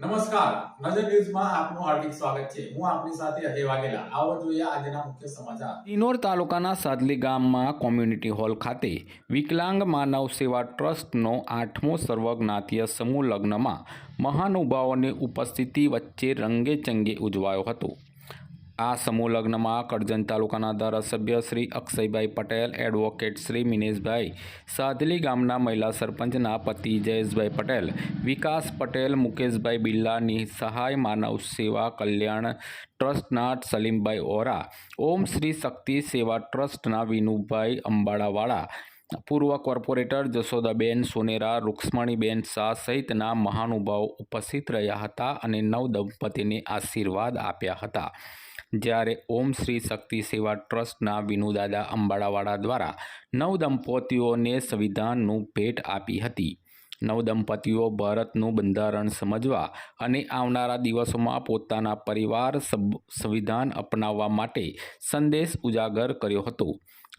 નમસ્કાર. નજર ન્યૂઝમાં આપનું હાર્દિક સ્વાગત છે. હું આપની સાથે અજય વાઘેલા. આવો જોઈએ આજના મુખ્ય સમાચાર. ઇનોર તાલુકાના સાદલી ગામમાં કોમ્યુનિટી હોલ ખાતે વિકલાંગ માનવ સેવા ટ્રસ્ટનો આઠમો સર્વજ્ઞાતીય સમૂહ લગ્નમાં મહાનુભાવોની ઉપસ્થિતિ વચ્ચે રંગે ચંગે ઉજવાયો હતો. આ સમૂહ લગ્નમાં કરજણ તાલુકાના ધારાસભ્ય શ્રી અક્ષયભાઈ પટેલ એડવોકેટ શ્રી મિનેશભાઈ સાદલી ગામના મહિલા સરપંચના પતિ જયેશભાઈ પટેલ, વિકાસ પટેલ, મુકેશભાઈ બિરલાની સહાય માનવ સેવા કલ્યાણ ટ્રસ્ટના સલીમભાઈ ઓરા, ઓમ શ્રી શક્તિ સેવા ટ્રસ્ટના વિનુભાઈ અંબાડાવાળા પૂર્વ કોર્પોરેટર જશોદાબેન સોનેરા, રૂક્ષ્મણીબેન શાહ સહિતના મહાનુભાવો ઉપસ્થિત રહ્યા હતા અને નવ દંપતીને આશીર્વાદ આપ્યા હતા. જ્યારે ઓમ શ્રી શક્તિ સેવા ટ્રસ્ટના વિનુદાદા અંબાડાવાળા દ્વારા નવ દંપતીઓને સંવિધાનનું ભેટ આપી હતી. નવ દંપતીઓ ભારતનું બંધારણ સમજવા અને આવનારા દિવસોમાં પોતાના પરિવાર સંવિધાન અપનાવવા માટે સંદેશ ઉજાગર કર્યો હતો.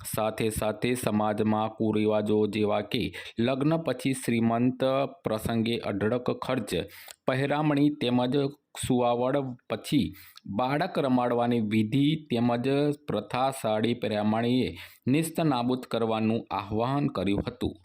સાથે સાથે સમાજમાં કુરિવાજો જેવા કે લગ્ન પછી શ્રીમંત પ્રસંગે અઢળક ખર્ચ, પહેરામણી તેમજ સુવાવડ પછી બાળક રમાડવાની વિધિ તેમજ પ્રથાશાળી સાડી નિસ્ત નાબૂદ કરવાનું આહ્વાન કર્યું હતું.